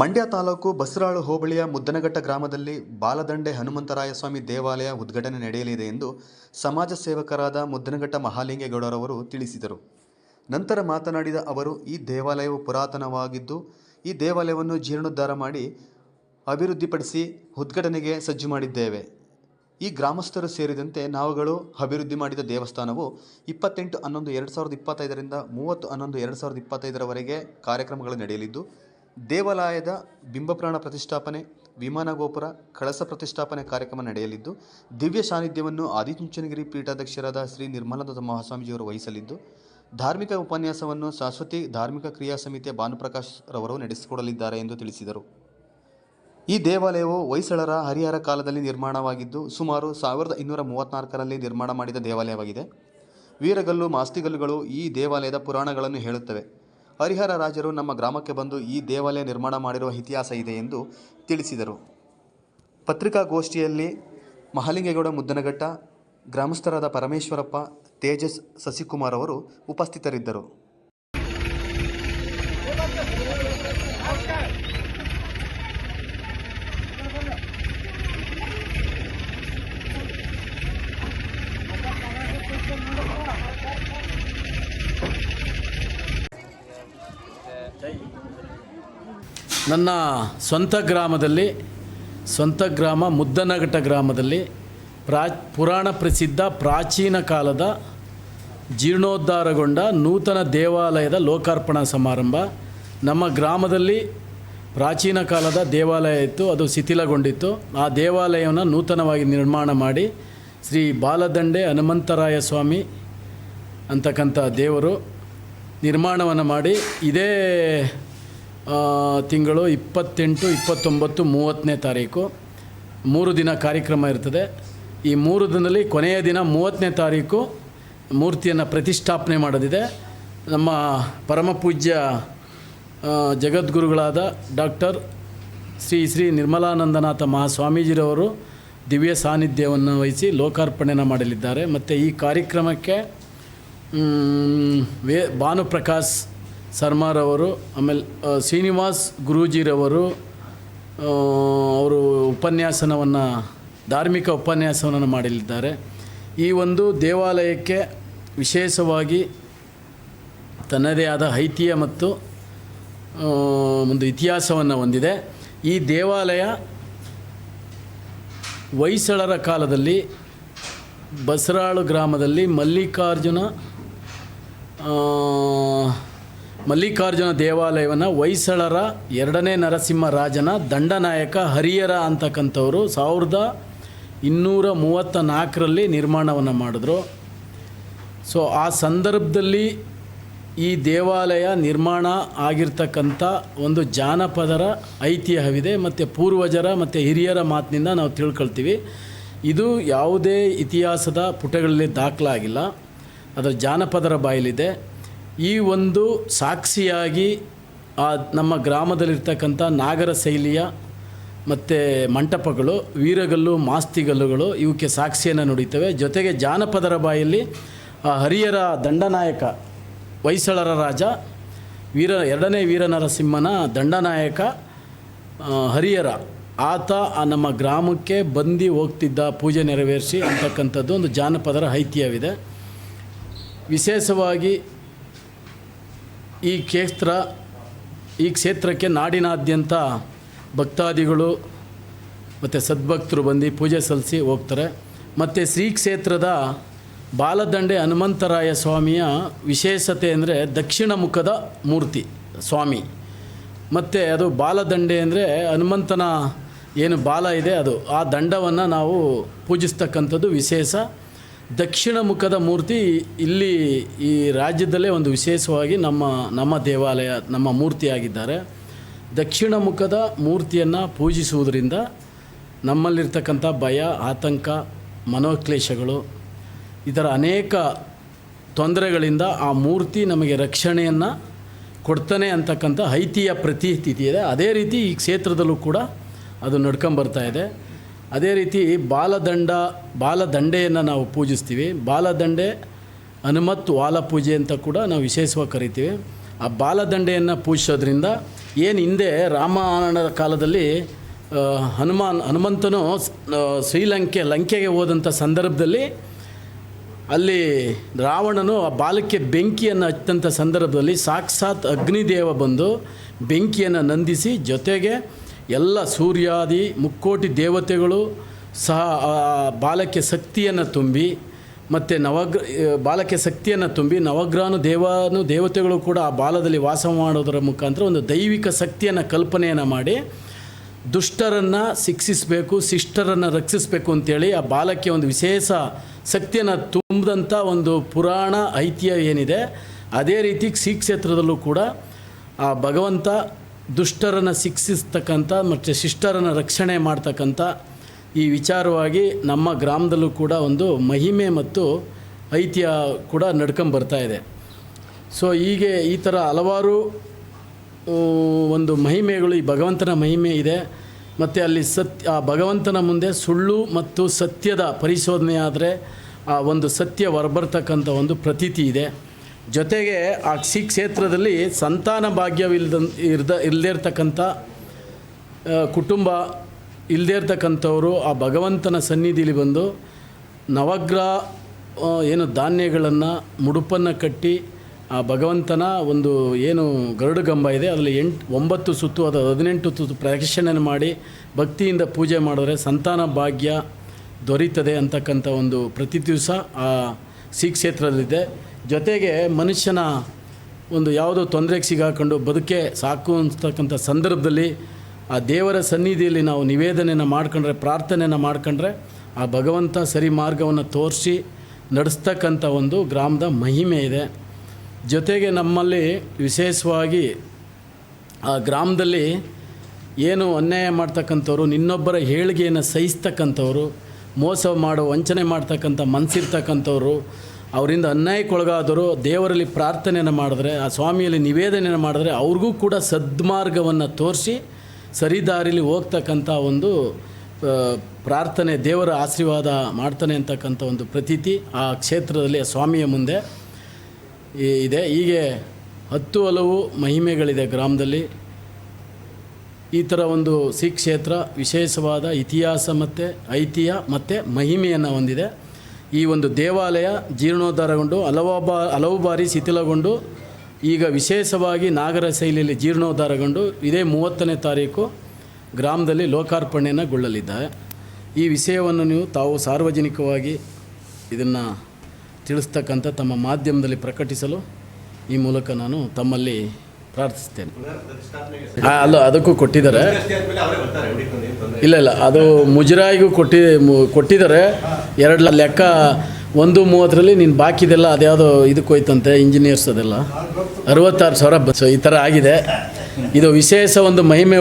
ಮಂಡ್ಯ ತಾಲೂಕು ಬಸರಾಳು ಹೋಬಳಿಯ ಮುದ್ದನಘಟ್ಟ ಗ್ರಾಮದಲ್ಲಿ ಬಾಲದಂಡೆ ಹನುಮಂತರಾಯಸ್ವಾಮಿ ದೇವಾಲಯ ಉದ್ಘಾಟನೆ ನಡೆಯಲಿದೆ ಎಂದು ಸಮಾಜ ಸೇವಕರಾದ ಮುದ್ದನಘಟ್ಟ ಮಹಾಲಿಂಗೇಗೌಡರವರು ತಿಳಿಸಿದರು. ನಂತರ ಮಾತನಾಡಿದ ಅವರು, ಈ ದೇವಾಲಯವು ಪುರಾತನವಾಗಿದ್ದು, ಈ ದೇವಾಲಯವನ್ನು ಜೀರ್ಣೋದ್ಧಾರ ಮಾಡಿ ಅಭಿವೃದ್ಧಿಪಡಿಸಿ ಉದ್ಘಾಟನೆಗೆ ಸಜ್ಜು ಮಾಡಿದ್ದೇವೆ. ಈ ಗ್ರಾಮಸ್ಥರು ಸೇರಿದಂತೆ ನಾವುಗಳು ಅಭಿವೃದ್ಧಿ ಮಾಡಿದ ದೇವಸ್ಥಾನವು ಇಪ್ಪತ್ತೆಂಟು ಹನ್ನೊಂದು ಎರಡು ಸಾವಿರದ ಇಪ್ಪತ್ತೈದರಿಂದ ಮೂವತ್ತು ಹನ್ನೊಂದು ಎರಡು ಸಾವಿರದ ಇಪ್ಪತ್ತೈದರವರೆಗೆ ಕಾರ್ಯಕ್ರಮಗಳು ನಡೆಯಲಿದ್ದು ದೇವಾಲಯದ ಬಿಂಬಪ್ರಾಣ ಪ್ರತಿಷ್ಠಾಪನೆ, ವಿಮಾನ ಗೋಪುರ, ಕಳಸ ಪ್ರತಿಷ್ಠಾಪನೆ ಕಾರ್ಯಕ್ರಮ ನಡೆಯಲಿದ್ದು, ದಿವ್ಯ ಸಾನ್ನಿಧ್ಯವನ್ನು ಆದಿಚುಂಚನಗಿರಿ ಪೀಠಾಧ್ಯಕ್ಷರಾದ ಶ್ರೀ ನಿರ್ಮಲಾನಂದ ಮಹಾಸ್ವಾಮೀಜಿಯವರು ವಹಿಸಲಿದ್ದು, ಧಾರ್ಮಿಕ ಉಪನ್ಯಾಸವನ್ನು ಶಾಶ್ವತಿ ಧಾರ್ಮಿಕ ಕ್ರಿಯಾ ಸಮಿತಿಯ ಭಾನುಪ್ರಕಾಶ್ ರವರು ನಡೆಸಿಕೊಡಲಿದ್ದಾರೆ ಎಂದು ತಿಳಿಸಿದರು. ಈ ದೇವಾಲಯವು ಹೊಯ್ಸಳರ ಹರಿಹರ ಕಾಲದಲ್ಲಿ ನಿರ್ಮಾಣವಾಗಿದ್ದು, ಸುಮಾರು ಸಾವಿರದ ಇನ್ನೂರ ಮೂವತ್ತ್ನಾಲ್ಕರಲ್ಲಿ ನಿರ್ಮಾಣ ಮಾಡಿದ ದೇವಾಲಯವಾಗಿದೆ. ವೀರಗಲ್ಲು, ಮಾಸ್ತಿಗಲ್ಲುಗಳು ಈ ದೇವಾಲಯದ ಪುರಾಣಗಳನ್ನು ಹೇಳುತ್ತವೆ. ಹರಿಹರ ರಾಜರು ನಮ್ಮ ಗ್ರಾಮಕ್ಕೆ ಬಂದು ಈ ದೇವಾಲಯ ನಿರ್ಮಾಣ ಮಾಡಿರುವ ಇತಿಹಾಸ ಇದೆ ಎಂದು ತಿಳಿಸಿದರು. ಪತ್ರಿಕಾಗೋಷ್ಠಿಯಲ್ಲಿ ಮಹಾಲಿಂಗೇಗೌಡ ಮುದ್ದನಘಟ್ಟ, ಗ್ರಾಮಸ್ಥರಾದ ಪರಮೇಶ್ವರಪ್ಪ, ತೇಜಸ್ ಸಸಿಕುಮಾರ್ ಅವರು ಉಪಸ್ಥಿತರಿದ್ದರು. ನನ್ನ ಸ್ವಂತ ಗ್ರಾಮದಲ್ಲಿ, ಸ್ವಂತ ಗ್ರಾಮ ಮುದ್ದನಘಟ್ಟ ಗ್ರಾಮದಲ್ಲಿ ಪ್ರಾ, ಪುರಾಣ ಪ್ರಸಿದ್ಧ ಪ್ರಾಚೀನ ಕಾಲದ ಜೀರ್ಣೋದ್ಧಾರಗೊಂಡ ನೂತನ ದೇವಾಲಯದ ಲೋಕಾರ್ಪಣಾ ಸಮಾರಂಭ. ನಮ್ಮ ಗ್ರಾಮದಲ್ಲಿ ಪ್ರಾಚೀನ ಕಾಲದ ದೇವಾಲಯ ಇತ್ತು, ಅದು ಶಿಥಿಲಗೊಂಡಿತ್ತು. ಆ ದೇವಾಲಯವನ್ನು ನೂತನವಾಗಿ ನಿರ್ಮಾಣ ಮಾಡಿ ಶ್ರೀ ಬಾಲದಂಡೆ ಹನುಮಂತರಾಯ ಸ್ವಾಮಿ ಅಂತಕ್ಕಂಥ ದೇವರು ನಿರ್ಮಾಣವನ್ನು ಮಾಡಿ. ಇದೇ ತಿಂಗಳು ಇಪ್ಪತ್ತೆಂಟು, ಇಪ್ಪತ್ತೊಂಬತ್ತು, ಮೂವತ್ತನೇ ತಾರೀಕು. ಮೂರು ದಿನ ಕಾರ್ಯಕ್ರಮ ಇರ್ತದೆ. ಈ ಮೂರು ದಿನದಲ್ಲಿ ಕೊನೆಯ ದಿನ ಮೂವತ್ತನೇ ತಾರೀಕು ಮೂರ್ತಿಯನ್ನು ಪ್ರತಿಷ್ಠಾಪನೆ ಮಾಡೋದಿದೆ. ನಮ್ಮ ಪರಮ ಪೂಜ್ಯ ಜಗದ್ಗುರುಗಳಾದ ಡಾಕ್ಟರ್ ಶ್ರೀ ಶ್ರೀ ನಿರ್ಮಲಾನಂದನಾಥ ಮಹಾಸ್ವಾಮೀಜಿರವರು ದಿವ್ಯ ಸಾನ್ನಿಧ್ಯವನ್ನು ವಹಿಸಿ ಲೋಕಾರ್ಪಣೆನ ಮಾಡಲಿದ್ದಾರೆ. ಮತ್ತು ಈ ಕಾರ್ಯಕ್ರಮಕ್ಕೆ ವೇ, ಭಾನುಪ್ರಕಾಶ್ ಸರ್ಮಾರವರು ಆಮೇಲೆ ಶ್ರೀನಿವಾಸ್ ಗುರೂಜಿರವರು ಅವರು ಉಪನ್ಯಾಸನವನ್ನು, ಧಾರ್ಮಿಕ ಉಪನ್ಯಾಸವನ್ನು ಮಾಡಲಿದ್ದಾರೆ. ಈ ಒಂದು ದೇವಾಲಯಕ್ಕೆ ವಿಶೇಷವಾಗಿ ತನ್ನದೇ ಆದ ಐತಿಹ್ಯ ಮತ್ತು ಒಂದು ಇತಿಹಾಸವನ್ನು ಹೊಂದಿದೆ. ಈ ದೇವಾಲಯ ಹೊಯ್ಸಳರ ಕಾಲದಲ್ಲಿ, ಬಸರಾಳು ಗ್ರಾಮದಲ್ಲಿ ಮಲ್ಲಿಕಾರ್ಜುನ ಮಲ್ಲಿಕಾರ್ಜುನ ದೇವಾಲಯವನ್ನು ಹೊಯ್ಸಳರ ಎರಡನೇ ನರಸಿಂಹ ರಾಜನ ದಂಡನಾಯಕ ಹರಿಯರ ಅಂತಕ್ಕಂಥವರು ಸಾವಿರದ ಇನ್ನೂರ ಮೂವತ್ತ ನಾಲ್ಕರಲ್ಲಿ ನಿರ್ಮಾಣವನ್ನು ಮಾಡಿದ್ರು. ಸೊ, ಆ ಸಂದರ್ಭದಲ್ಲಿ ಈ ದೇವಾಲಯ ನಿರ್ಮಾಣ ಆಗಿರ್ತಕ್ಕಂಥ ಒಂದು ಜಾನಪದರ ಐತಿಹ್ಯವಿದೆ ಮತ್ತು ಪೂರ್ವಜರ ಮತ್ತು ಹಿರಿಯರ ಮಾತಿನಿಂದ ನಾವು ತಿಳ್ಕೊಳ್ತೀವಿ. ಇದು ಯಾವುದೇ ಇತಿಹಾಸದ ಪುಟಗಳಲ್ಲಿ ದಾಖಲಾಗಿಲ್ಲ. ಅದರ ಜಾನಪದರ ಬಾಯಲಿದೆ. ಈ ಒಂದು ಸಾಕ್ಷಿಯಾಗಿ ಆ ನಮ್ಮ ಗ್ರಾಮದಲ್ಲಿರ್ತಕ್ಕಂಥ ನಾಗರ ಶೈಲಿಯ ಮತ್ತು ಮಂಟಪಗಳು, ವೀರಗಲ್ಲು, ಮಾಸ್ತಿಗಲ್ಲುಗಳು ಇವಕ್ಕೆ ಸಾಕ್ಷಿಯನ್ನು ನುಡಿತವೆ. ಜೊತೆಗೆ ಜಾನಪದರ ಬಾಯಲ್ಲಿ, ಆ ಹರಿಯರ ದಂಡನಾಯಕ, ಹೊಯ್ಸಳರ ರಾಜ, ವೀರ, ಎರಡನೇ ವೀರನರಸಿಂಹನ ದಂಡನಾಯಕ ಹರಿಯರ ಆತ ಆ ನಮ್ಮ ಗ್ರಾಮಕ್ಕೆ ಬಂದು ಹೋಗ್ತಿದ್ದ ಪೂಜೆ ನೆರವೇರಿಸಿ ಅಂತಕ್ಕಂಥದ್ದು ಒಂದು ಜಾನಪದರ ಐತಿಹ್ಯವಿದೆ. ವಿಶೇಷವಾಗಿ ಈ ಕ್ಷೇತ್ರ, ಈ ಕ್ಷೇತ್ರಕ್ಕೆ ನಾಡಿನಾದ್ಯಂತ ಭಕ್ತಾದಿಗಳು ಮತ್ತು ಸದ್ಭಕ್ತರು ಬಂದು ಪೂಜೆ ಸಲ್ಲಿಸಿ ಹೋಗ್ತಾರೆ. ಮತ್ತು ಶ್ರೀ ಕ್ಷೇತ್ರದ ಬಾಲದಂಡೆ ಹನುಮಂತರಾಯ ಸ್ವಾಮಿಯ ವಿಶೇಷತೆ ಅಂದರೆ ದಕ್ಷಿಣ ಮುಖದ ಮೂರ್ತಿ, ಸ್ವಾಮಿ. ಮತ್ತು ಅದು ಬಾಲದಂಡೆ ಅಂದರೆ ಹನುಮಂತನ ಏನು ಬಾಲ ಇದೆ ಅದು, ಆ ದಂಡವನ್ನು ನಾವು ಪೂಜಿಸ್ತಕ್ಕಂಥದ್ದು ವಿಶೇಷ. ದಕ್ಷಿಣ ಮುಖದ ಮೂರ್ತಿ ಇಲ್ಲಿ ಈ ರಾಜ್ಯದಲ್ಲೇ ಒಂದು ವಿಶೇಷವಾಗಿ ನಮ್ಮ ನಮ್ಮ ದೇವಾಲಯ, ನಮ್ಮ ಮೂರ್ತಿಯಾಗಿದ್ದಾರೆ. ದಕ್ಷಿಣ ಮುಖದ ಮೂರ್ತಿಯನ್ನು ಪೂಜಿಸುವುದರಿಂದ ನಮ್ಮಲ್ಲಿರ್ತಕ್ಕಂಥ ಭಯ, ಆತಂಕ, ಮನೋಕ್ಲೇಶಗಳು, ಇದರ ಅನೇಕ ತೊಂದರೆಗಳಿಂದ ಆ ಮೂರ್ತಿ ನಮಗೆ ರಕ್ಷಣೆಯನ್ನು ಕೊಡ್ತಾನೆ ಅಂತಕ್ಕಂಥ ಐತಿಹ್ಯ ಪ್ರತೀತಿ ಇದೆ. ಅದೇ ರೀತಿ ಈ ಕ್ಷೇತ್ರದಲ್ಲೂ ಕೂಡ ಅದು ನಡ್ಕೊಂಬರ್ತಾ ಇದೆ. ಅದೇ ರೀತಿ ಬಾಲದಂಡ, ಬಾಲದಂಡೆಯನ್ನು ನಾವು ಪೂಜಿಸ್ತೀವಿ. ಬಾಲದಂಡೆ, ಹನುಮತ್ ವಾಲ ಪೂಜೆ ಅಂತ ಕೂಡ ನಾವು ವಿಶೇಷವಾಗಿ ಕರಿತೀವಿ. ಆ ಬಾಲದಂಡೆಯನ್ನು ಪೂಜಿಸೋದ್ರಿಂದ ಏನು ಹಿಂದೆ ರಾಮಾಯಣದ ಕಾಲದಲ್ಲಿ ಹನುಮಾನ್, ಹನುಮಂತನು ಶ್ರೀಲಂಕೆ, ಲಂಕೆಗೆ ಹೋದಂಥ ಸಂದರ್ಭದಲ್ಲಿ ಅಲ್ಲಿ ರಾವಣನು ಆ ಬಾಲಕ್ಕೆ ಬೆಂಕಿಯನ್ನು ಹಚ್ಚಿದಂಥ ಸಂದರ್ಭದಲ್ಲಿ ಸಾಕ್ಷಾತ್ ಅಗ್ನಿದೇವ ಬಂದು ಬೆಂಕಿಯನ್ನು ನಂದಿಸಿ ಜೊತೆಗೆ ಎಲ್ಲ ಸೂರ್ಯಾದಿ, ಮುಕ್ಕೋಟಿ ದೇವತೆಗಳು ಸಹ ಬಾಲಕ್ಕೆ ಶಕ್ತಿಯನ್ನು ತುಂಬಿ, ಮತ್ತು ನವಗ್ರ ಬಾಲಕ್ಕೆ ಶಕ್ತಿಯನ್ನು ತುಂಬಿ, ನವಗ್ರಹನು ದೇವಾನು ದೇವತೆಗಳು ಕೂಡ ಆ ಬಾಲದಲ್ಲಿ ವಾಸ ಮಾಡೋದರ ಮುಖಾಂತರ ಒಂದು ದೈವಿಕ ಶಕ್ತಿಯನ್ನು ಕಲ್ಪನೆಯನ್ನು ಮಾಡಿ, ದುಷ್ಟರನ್ನು ಶಿಕ್ಷಿಸಬೇಕು, ಶಿಷ್ಟರನ್ನು ರಕ್ಷಿಸಬೇಕು ಅಂತೇಳಿ ಆ ಬಾಲಕ್ಕೆ ಒಂದು ವಿಶೇಷ ಶಕ್ತಿಯನ್ನು ತುಂಬಿದಂಥ ಒಂದು ಪುರಾಣ ಐತಿಹ್ಯ ಏನಿದೆ, ಅದೇ ರೀತಿ ಶ್ರೀ ಕ್ಷೇತ್ರದಲ್ಲೂ ಕೂಡ ಆ ಭಗವಂತ ದುಷ್ಟರನ್ನು ಶಿಕ್ಷಿಸ್ತಕ್ಕಂಥ ಮತ್ತು ಶಿಷ್ಟರನ್ನು ರಕ್ಷಣೆ ಮಾಡ್ತಕ್ಕಂಥ ಈ ವಿಚಾರವಾಗಿ ನಮ್ಮ ಗ್ರಾಮದಲ್ಲೂ ಕೂಡ ಒಂದು ಮಹಿಮೆ ಮತ್ತು ಐತಿಹ್ಯ ಕೂಡ ನಡ್ಕೊಂಬರ್ತಾ ಇದೆ. ಸೊ ಹೀಗೆ ಈ ಥರ ಹಲವಾರು ಒಂದು ಮಹಿಮೆಗಳು, ಈ ಭಗವಂತನ ಮಹಿಮೆ ಇದೆ. ಮತ್ತು ಅಲ್ಲಿ ಸತ್ಯ ಆ ಭಗವಂತನ ಮುಂದೆ ಸುಳ್ಳು ಮತ್ತು ಸತ್ಯದ ಪರಿಶೋಧನೆ ಆದರೆ ಆ ಒಂದು ಸತ್ಯ ಹೊರಬರ್ತಕ್ಕಂಥ ಒಂದು ಪ್ರತೀತಿ ಇದೆ. ಜೊತೆಗೆ ಆ ಶ್ರೀ ಕ್ಷೇತ್ರದಲ್ಲಿ ಸಂತಾನ ಭಾಗ್ಯವಿಲ್ದ ಇರ್ದ ಇಲ್ಲದೇ ಇರ್ತಕ್ಕಂಥ ಕುಟುಂಬ ಇಲ್ಲದೇ ಇರ್ತಕ್ಕಂಥವರು ಆ ಭಗವಂತನ ಸನ್ನಿಧಿಲಿ ಬಂದು ನವಗ್ರಹ ಏನು ಧಾನ್ಯಗಳನ್ನು, ಮುಡುಪನ್ನು ಕಟ್ಟಿ ಆ ಭಗವಂತನ ಒಂದು ಏನು ಗರುಡಗಂಬ ಇದೆ ಅದರಲ್ಲಿ ಎಂಟು, ಒಂಬತ್ತು ಸುತ್ತು ಅದು ಹದಿನೆಂಟು ಸುತ್ತು ಪ್ರದಕ್ಷಿಣೆ ಮಾಡಿ ಭಕ್ತಿಯಿಂದ ಪೂಜೆ ಮಾಡಿದ್ರೆ ಸಂತಾನ ಭಾಗ್ಯ ದೊರೀತದೆ ಅಂತಕ್ಕಂಥ ಒಂದು ಪ್ರತಿ ದಿವಸ ಆ ಶ್ರೀ ಕ್ಷೇತ್ರದಲ್ಲಿದೆ. ಜೊತೆಗೆ ಮನುಷ್ಯನ ಒಂದು ಯಾವುದೋ ತೊಂದರೆಗೆ ಸಿಗಾಕೊಂಡು ಬದುಕೆ ಸಾಕು ಅಂತಕ್ಕಂಥ ಸಂದರ್ಭದಲ್ಲಿ ಆ ದೇವರ ಸನ್ನಿಧಿಯಲ್ಲಿ ನಾವು ನಿವೇದನೆಯನ್ನು ಮಾಡ್ಕೊಂಡ್ರೆ, ಪ್ರಾರ್ಥನೆಯನ್ನು ಮಾಡ್ಕೊಂಡ್ರೆ ಆ ಭಗವಂತ ಸರಿ ಮಾರ್ಗವನ್ನು ತೋರಿಸಿ ನಡೆಸ್ತಕ್ಕಂಥ ಒಂದು ಗ್ರಾಮದ ಮಹಿಮೆ ಇದೆ. ಜೊತೆಗೆ ನಮ್ಮಲ್ಲಿ ವಿಶೇಷವಾಗಿ ಆ ಗ್ರಾಮದಲ್ಲಿ ಏನು ಅನ್ಯಾಯ ಮಾಡ್ತಕ್ಕಂಥವ್ರು, ನಿನ್ನೊಬ್ಬರ ಏಳಿಗೆಯನ್ನು ಸಹಿಸ್ತಕ್ಕಂಥವ್ರು, ಮೋಸ ಮಾಡೋ, ವಂಚನೆ ಮಾಡ್ತಕ್ಕಂಥ ಮನಸ್ಸಿರ್ತಕ್ಕಂಥವ್ರು ಅವರಿಂದ ಅನ್ಯಾಯಕ್ಕೊಳಗಾದರೂ ದೇವರಲ್ಲಿ ಪ್ರಾರ್ಥನೆಯನ್ನು ಮಾಡಿದ್ರೆ, ಆ ಸ್ವಾಮಿಯಲ್ಲಿ ನಿವೇದನೆಯನ್ನು ಮಾಡಿದ್ರೆ ಅವ್ರಿಗೂ ಕೂಡ ಸದ್ಮಾರ್ಗವನ್ನು ತೋರಿಸಿ ಸರಿದಾರಿಲಿ ಹೋಗ್ತಕ್ಕಂಥ ಒಂದು ಪ್ರಾರ್ಥನೆ ದೇವರ ಆಶೀರ್ವಾದ ಮಾಡ್ತಾನೆ ಅಂತಕ್ಕಂಥ ಒಂದು ಪ್ರತೀತಿ ಆ ಕ್ಷೇತ್ರದಲ್ಲಿ ಸ್ವಾಮಿಯ ಮುಂದೆ ಇದೆ. ಹೀಗೆ ಹತ್ತು ಹಲವು ಮಹಿಮೆಗಳಿದೆ ಗ್ರಾಮದಲ್ಲಿ. ಈ ಥರ ಒಂದು ಶ್ರೀ ಕ್ಷೇತ್ರ ವಿಶೇಷವಾದ ಇತಿಹಾಸ ಮತ್ತು ಐತಿಹ್ಯ ಮತ್ತು ಮಹಿಮೆಯನ್ನು ಹೊಂದಿದೆ. ಈ ಒಂದು ದೇವಾಲಯ ಜೀರ್ಣೋದ್ಧಾರಗೊಂಡು ಹಲವು ಬಾ ಹಲವು ಬಾರಿ ಶಿಥಿಲಗೊಂಡು ಈಗ ವಿಶೇಷವಾಗಿ ನಾಗರ ಶೈಲಿಯಲ್ಲಿ ಜೀರ್ಣೋದ್ಧಾರಗೊಂಡು ಇದೇ ಮೂವತ್ತನೇ ತಾರೀಕು ಗ್ರಾಮದಲ್ಲಿ ಲೋಕಾರ್ಪಣೆಯನ್ನಗೊಳ್ಳಲಿದ್ದಾರೆ ಈ ವಿಷಯವನ್ನು ನೀವು ತಾವು ಸಾರ್ವಜನಿಕವಾಗಿ ಇದನ್ನು ತಿಳಿಸ್ತಕ್ಕಂಥ ತಮ್ಮ ಮಾಧ್ಯಮದಲ್ಲಿ ಪ್ರಕಟಿಸಲು ಈ ಮೂಲಕ ನಾನು ತಮ್ಮಲ್ಲಿ ಪ್ರಾರ್ಥಿಸ್ತೇನೆ. ಅಲ್ಲ, ಅದಕ್ಕೂ ಕೊಟ್ಟಿದ್ದಾರೆ. ಇಲ್ಲ ಇಲ್ಲ ಅದು ಮುಜರಾಯಿಗೂ ಕೊಟ್ಟಿ ಕೊಟ್ಟಿದ್ದಾರೆ. ಎರಡು ಲೆಕ್ಕ, ಒಂದು ಮೂವತ್ತರಲ್ಲಿ ನೀನು ಬಾಕಿದೆಲ್ಲ ಅದ್ಯಾವುದೋ ಇದಕ್ಕೆ ಹೋಯ್ತಂತೆ ಇಂಜಿನಿಯರ್ಸ್ ಅದೆಲ್ಲ. ಅರವತ್ತಾರು ಸಾವಿರ ಈ ಥರ ಆಗಿದೆ. ಇದು ವಿಶೇಷ ಒಂದು ಮಹಿಮೆ